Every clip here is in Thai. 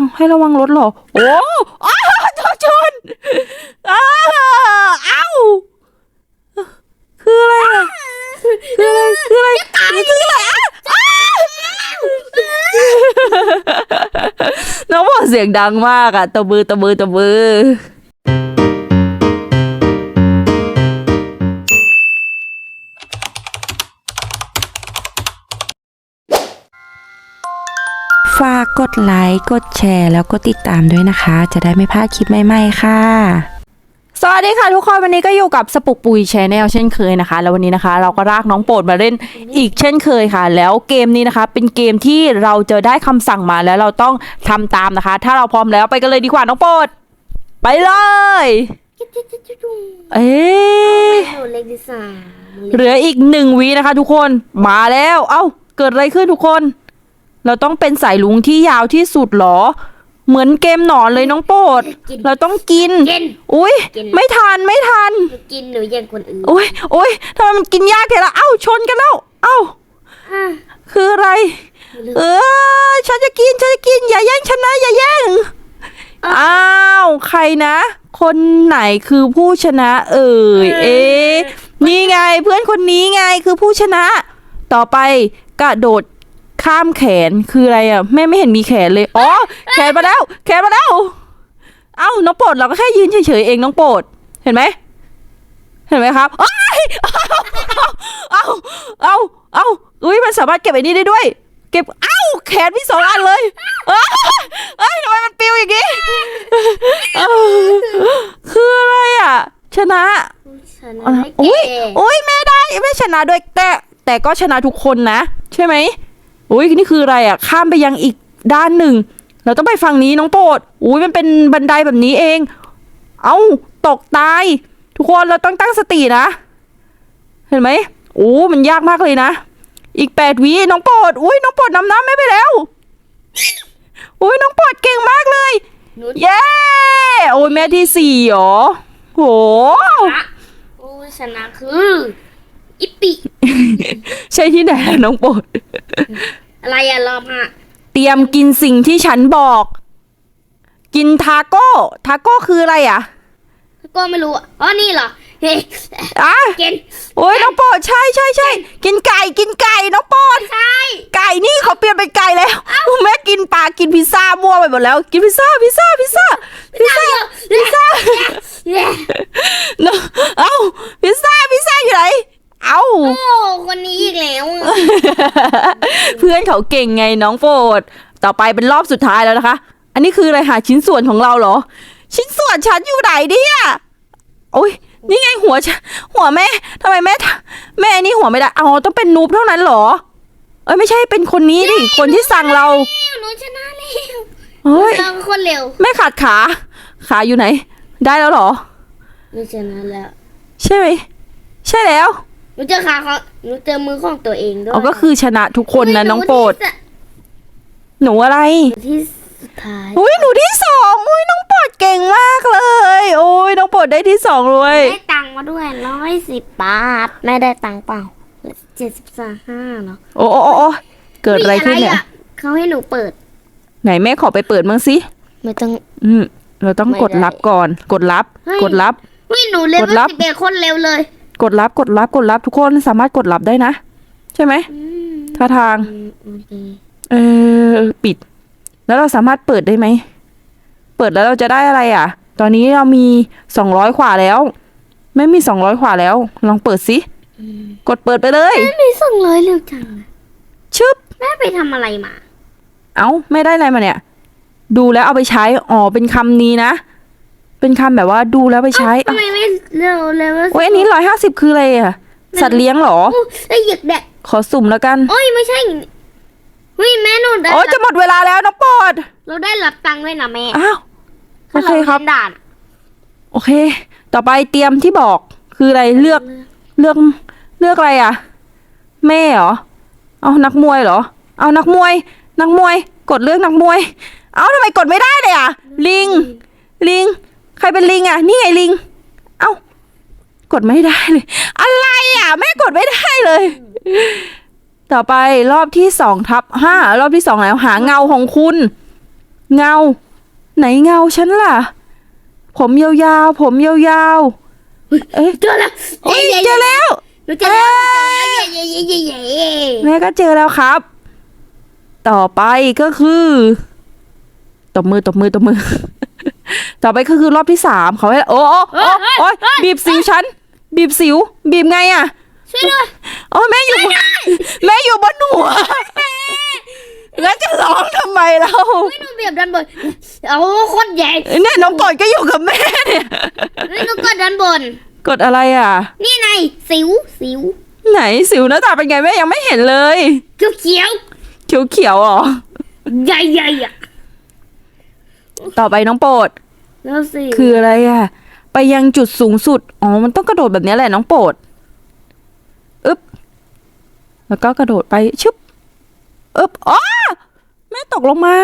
าวให้ระวังรถเหรอ โอ้อ้าวชนชนอ้าวเอ้าคืออะไรอะคืออะไร คืออะไรนี่คืออะไรอะอ้าวน้องบอกเสียงดังมากอะตบมือตบมือตบมือากกดไลค์ กดแชร์ แล้วก็ติดตามด้วยนะคะ จะได้ไม่พลาดคลิปใหม่ๆค่ะ สวัสดีค่ะทุกคนวันนี้ก็อยู่กับสปุกปุยแชนแนลเช่นเคยนะคะ แล้ววันนี้นะคะ เราก็รากน้องโปรดมาเล่นอีกเช่นเคยค่ะ แล้วเกมนี้นะคะ เป็นเกมที่เราจะได้คำสั่งมาแล้วเราต้องทำตามนะคะ ถ้าเราพร้อมแล้วไปกันเลยดีกว่าน้องโปรดไปเลยเอ๊ะหนูเล็กที่สามเหลืออีกหนึ่งวินะคะ ทุกคนมาแล้ว เอ้าเกิดอะไรขึ้นทุกคน เราต้องเป็นสายลุงที่ยาวที่สุดเหรอ เหมือนเกมหนอนเลยน้องโปรดเราต้องกิน กิน อุ้ยกิน ไม่ทันไม่ทัน หนูกินหนูแย่งคนอื่นอุ้ยอุ้ยทำไมมันกินยากแค่ละเอ้าชนกันแล้วเอ้า อะคืออะไร เออฉันจะกินฉันจะกิน อย่าแย่งฉันนะอย่าแย่ง อ้าว ใครนะ คนไหนคือผู้ชนะ เอ่ยเอ๊ะนี่ไงเพื่อนคนนี้ไงคือผู้ชนะ ต่อไปกระโดด ข้ามแขนคืออะไรอะแม่ไม่เห็นมีแขนเลยอ๋อแขนมาแล้ว แขนมาแล้ว เอ้าน้องโปรดเราก็แค่ยืนเฉยๆเองน้องโปรดเห็นไหมเห็นไหมครับอ้ายเอ้าเอ้าเอ้าอุ้ยมันสามารถเก็บไอ้นี่ได้ด้วย เก็บเอ้าแขนมีสองอันเลยเอ้ยเอ้ยทำไมมันปิวอย่างงี้เอ้าคืออะไรอะ ชนะฉันอะไรไม่อุ้ยเก่งอุ้ยแม่ได้แม่ชนะด้วยแต่แต่ก็ชนะทุกคนนะ ใช่ไหม อุ้ยนี่คืออะไรอะข้ามไปยังอีกด้านหนึ่ง เราต้องไปฝั่งนี้น้องโปรดอุ้ยมันเป็นบันไดแบบนี้เอง เอ้าตกตาย ทุกคนเราต้องตั้งสตินะ เห็นไหมโอ้มันยากมากเลยนะ อีกแปดวิน้องโปรดอุ้ยน้องโปรดนำหน้าไม่ไปแล้วอุ้ยน้องโปรดเก่งมากเลยหนูเย้โอ้ยแม่ที่สี่เหรอโหชนะโอ้ยชนะคือ อิปปิ ใช่ที่ไหนอะน้องโปรด อะไรอะรอบห้าเตรียมกินสิ่งที่ฉันบอก กินทาโก้ ทาโก้คืออะไรอะก็ไม่รู้อะอ๋อนี่เหรอเฮ้อะกินโอ้ยน้องโปรดใช่ใช่ใช่กินไก่กินไก่น้องโปรดใช่ ไก่นี่เขาเปลี่ยนเป็นไก่แล้วแม่กินปลากินพิซซ่ามั่วไปหมดแล้ว กินพิซซ่าพิซซ่าพิซซ่าพิซซ่าพิซซ่าเย้เนอะเอ้าพิซซ่าพิซซ่าอยู่ไหน เอ้า โอ้ คนนี้อีกแล้วอะเพื่อนเขาเก่งไงน้องโปรดต่อไปเป็นรอบสุดท้ายแล้วนะคะ อันนี้คืออะไรหาชิ้นส่วนของเราเหรอ ชิ้นส่วนฉันอยู่ไหนเนี่ยโอ้ยนี่ไงหัวฉันหัวแม่ทำไมแม่ทแม่อันนี้หัวไม่ได้เอาต้องเป็นนูบเท่านั้นเหรอ เอ้ยไม่ใช่เป็นคนนี้ดิคนที่สั่งเราหนูชนะแล้วเฮ้ย เราคนเร็วแม่ขาดขา ขาอยู่ไหน ได้แล้วเหรอ หนูชนะแล้ว ใช่ไหมใช่แล้ว หนูเจอขาเขาหนูเจอมือของตัวเองด้วยอ๋อก็คือชนะทุกคนนะน้องโปรด หนูอะไร หนูที่สุดท้าย อุ้ยหนูที่สองอุ้ยน้องโปรดเก่งมากเลย โอ้ยน้องโปรดได้ที่สองเลย ได้ตังค์มาด้วยร้อยสิบบาทแม่ได้ตังค์เปล่าเจ็ดสิบสามห้าเนาะโอ้โอ้โอ้โอ้เกิดอะไรขึ้นเนี่ยมีเขาให้หนูเปิด ไหนแม่ขอไปเปิดมั้างสิไม่ต้อง อืมเราต้องไม่กดได้รับก่อน กดรับเฮ้ยกดรับวิ่หนูเร็วกดลับ สิบเอ็ดคนเร็วเลย กดรับกดรับกดรับทุกคนสามารถกดรับได้นะ ใช่ไหมท่าทางอืมโอเคเออปิด แล้วเราสามารถเปิดได้ไหม เปิดแล้วเราจะได้อะไรอะ ตอนนี้เรามีสองร้อยขวาแล้ว ไม่มีสองร้อยขวาแล้ว ลองเปิดสิกดเปิดไปเลยแม่มีสองร้อยเร็วจังอะชึบแม่ไปทำอะไรมา เอ้า ไม่ได้อะไรมาเนี่ย ดูแล้วเอาไปใช้ อ๋อ เป็นคำนี้นะ เป็นคำแบบว่าดูแล้วไปใช้ทำไมไม่เร็วเร็วโอ้ยอันนี้ร้อยห้าสิบคืออะไรอะ สัตว์เลี้ยงเหรออู้ไอ้หยิกแดะขอสุ่มแล้วกัน โอ้ยไม่ใช่เฮ้ยแม่หนูได้โอ้ยจะหมดเวลาแล้วน้องปอด เราได้รับตังค์ด้วยนะแม่ อ้าว โอถ้าเคครับเาล่นด่านโอเค ต่อไปเตรียมที่บอกคืออะไรเลือกเลือกเลือกอะไรอะ แม่เหรอ เอานักมวยเหรอ เอานักมวย นักมวย กดเลือกนักมวย เอาทำไมกดไม่ได้เลยอะ ลิง ลิง ใครเป็นลิงอะ นี่ไงลิง เอ้ากดไม่ได้เลย อะไรอะ แม่กดไม่ได้เลย ต่อไปรอบที่สองทับห้ารอบที่สองแล้วหาเงาของคุณ เงา ไหนเงาฉันล่ะ ผมยาวๆ ผมยาวๆ เอ๊ะเจอแล้วโอ้ยเจอแล้วหนูเจอแล้วเย้เย้เย้เย้เย้แม่ก็เจอแล้วครับ ต่อไปก็คือตบมือตบมือตบมือ ต่อไปก็คือรอบที่สามเขาให้โอ้โอ้โอ้โอ้ยบีบสิวฉัน บีบสิว บีบไงอะช่วยด้วยโอ้ยแม่อยู่บนแม่อยู่บนหัวแล้วจะร้องทำไมเราไม่หนูเบียบด้านบนเอาโคตรใหญ่เนี่ยน้องปอดก็อยู่กับแม่เนี่ยไม่หนูกดด้านบน กดอะไรอะ นี่ไงสิวสิว ไหนสิวหน้าตาเป็นไงแม่ยังไม่เห็นเลยเขียวเขียวเขียวๆเหรอใหญ่ใหญ่อะต่อไปน้องโปรด แล้วสิคืออะไรอะ ไปยังจุดสูงสุด อ๋อ มันต้องกระโดดแบบนี้แหละน้องโปรดอึ๊บ แล้วก็กระโดดไปชึบอึ๊บอ๋อแม่ตกลงมา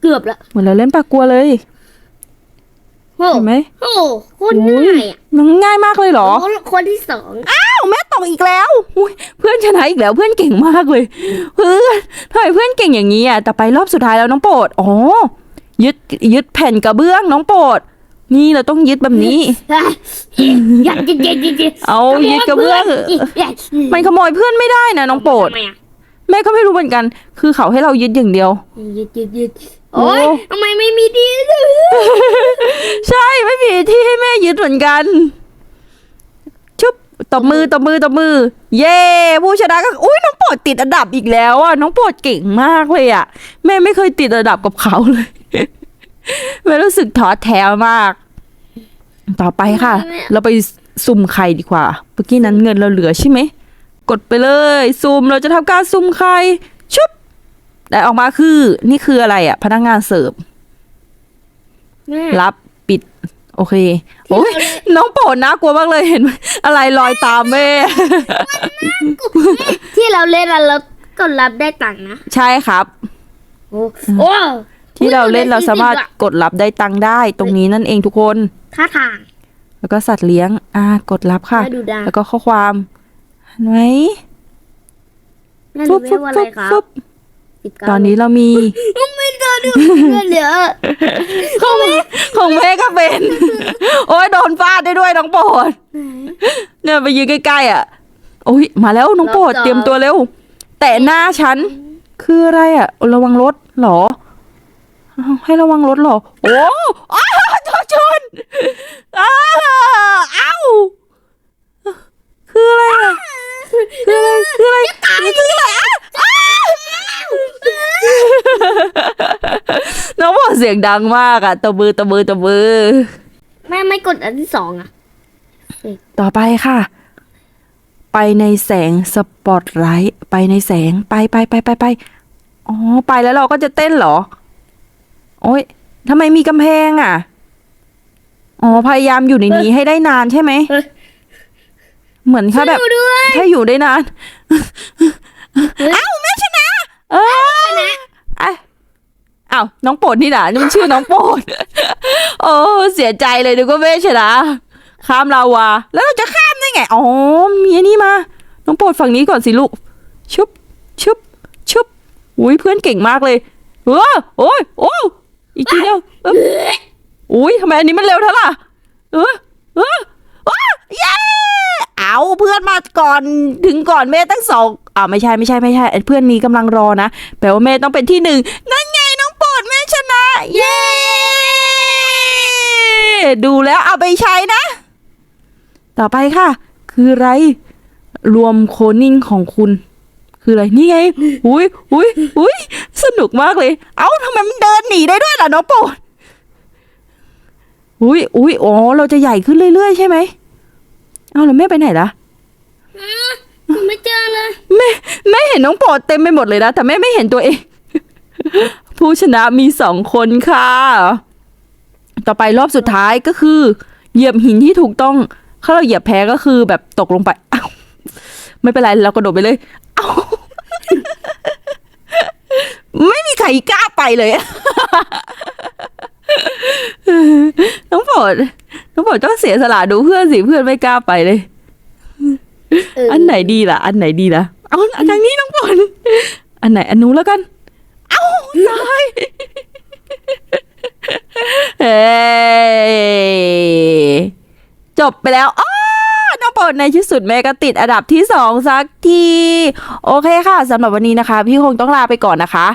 เกือบละเหมือนเราเล่นปากกลัวเลย โอ้เห็นไหมโอ้โคตรง่ายอะมันง่ายมากเลยเหรอโอ้คนที่สองอ้าวแม่ต กอีกแล้วอุ๊ยเพื่อนชนะอีกแล้วเพื่อนเก่งมากเลย เพื่อนทำไมเพื่อนเก่งอย่างนี้อะแต่ไปรอบสุดท้ายแล้วน้องโปรดอ๋อยึดยึดแผ่นกระเบื้องน้องโปรดนี่เราต้องยึดแบบนี้อยากจะเย็นเย็นเย็นเอายึดกระเบื้องมันขโมยเพื่อนไม่ได้นะน้องโปรดทำไมอะแม่ก็ไม่รู้เหมือนกัน คือเขาให้เรายึดอย่างเดียว ยึดยึดยึดโอ้ยโอ้ทำไมไม่มีดีเลยใช่ไม่มีที่ให้แม่ยึดเหมือนกันชุบ ตบมือตบมือตบมือ เย้ผู้ชนะก็อุ้ยน้องโปรดติดอันดับอีกแล้วอะน้องโปรดเก่งมากเลยอะ แม่ไม่เคยติดอันดับกับเขาเลยแม่รู้สึกท้อแท้มาก ต่อไปค่ะ เราไปซุ่มไข่ดีกว่าเมื่อกี้นั้นเงินเราเหลือใช่ไหมกดไปเลยซุ่มเราจะทำการซุ่มไข่ชุบได้ออกมาคือ นี่คืออะไรอะ พนักงานเสิร์ฟแม่รับปิด โอเค โอ้ยน้องโปรดน่ากลัวมากเลยเห็นไหมอะไรลอยตามแม่ ที่เราเล่นอะเราก็รับได้ตังค์นะใช่ครับ โอ้โอ้ที่เราเล่นเราสามารถกดรับได้ตังค์ได้ตรงนี้นั่นเองทุกคน ท่าทาง แล้วก็สัตว์เลี้ยง อ่ากดรับค่ะแม่ดูดาวแล้วก็ข้อความเห็นไหมแม่รู้ไหมว่าอะไรครับฟึบสิบเก้าตอนนี้เรามี ไม่ไดูเงินเหลือของของแม่ก็เป็น โอ้ยโดนฟาดได้ด้วยน้องโปรดเนี่ยไปยืนใกล้ๆอะโอ้ยมาแล้วน้องโปรดเตรียมตัวเร็ว แตะหน้าฉัน คืออะไรอะ ระวังรถเหรอ ให้ระวังรถเหรอ โอ้อ้าวชนชนอ้าวเอ้าคืออะไรอะคืออะไรคืออะไรคืออะไรอะอ้าวน้องบอก เสียงดังมากอะตบมือตบมือตบมือแม่ไม่กดอันที่สองอะต่อไปค่ะ ไปในแสงสปอตไลท์ไปในแสงไปไปไปไปไปอ๋อไปแล้วเราก็จะเต้นเหรอ โอ้ยทำไมมีกำแพงอะ อ๋อ พยายามอยู่ในนี้ให้ได้นานใช่ไหมเฮ้ยเหมือนถ้าแบบช่วยหนูด้วยถ้าอยู่ได้นานเฮ้ยเอ้าแม่ชนะ เออชนะไอ้าวน้องโปรดนี่นะนี่มันชื่อน้องโปรดโอ้เสียใจเลยดูก็แม่ชนะข้ามลาวาแล้วเราจะข้ามได้ไงอ๋อมีอันนี้มา น้องโปรดฝั่งนี้ก่อนสิลูกชุบชุบชุบอุ้ยเพื่อนเก่งมากเลยเออโอ้ยโอ้อีกทีเดียวอุ้ยทำไมอันนี้มันเร็วเท่าล่ะเออเออว้าเย้เอาเพื่อนมาก่อนถึงก่อนแม่ตั้งสองอ่าไม่ใช่ไม่ใช่ไม่ใช่ เพื่อนนี้กำลังรอนะแปลว่าแม่ต้องเป็นที่หนึ่งนั่นไง ชนะ เย้ ดูแล้วเอาไปใช้นะ ต่อไปค่ะ คืออะไร รวมโคนิ่งของคุณ คืออะไรนี่ไง อุ้ยอุ้ยอุ้ยสนุกมากเลย เอ้าทำไมมันเดินหนีได้ด้วยล่ะน้องโปรดอุ้ยอุ้ยอ๋อ เราจะใหญ่ขึ้นเรื่อยๆ ใช่ไหม เอาแล้วแม่ไปไหนล่ะหนูไม่เจอเลย แม่แม่เห็นน้องโปรดเต็มไปหมดเลยนะ แต่แม่ไม่เห็นตัวเอง ผู้ชนะมีสองคนค่ะ ต่อไปรอบสุดท้ายก็คือ เหยียบหินที่ถูกต้องถ้าเราเหยียบแพ้ก็คือแบบตกลงไปอ้าวไม่เป็นไรเรากระโดดไปเลยเอ้าไม่มีใครกล้าไปเลย น้องโปรดน้องโปรดต้องเสียสละดูเพื่อนสิเพื่อนไม่กล้าไปเลยเอออันไหนดีล่ะ อันไหนดีล่ะ เอาอันทางนี้น้องฝนอันไหนอันนู้นแล้วกัน นายเฮ้จบไปแล้วอ้อน้องโปรดในที่สุดแม่ก็ติดอันดับที่สองสักที โอเคค่ะสำหรับวันนี้นะคะ พี่คงต้องลาไปก่อนนะคะ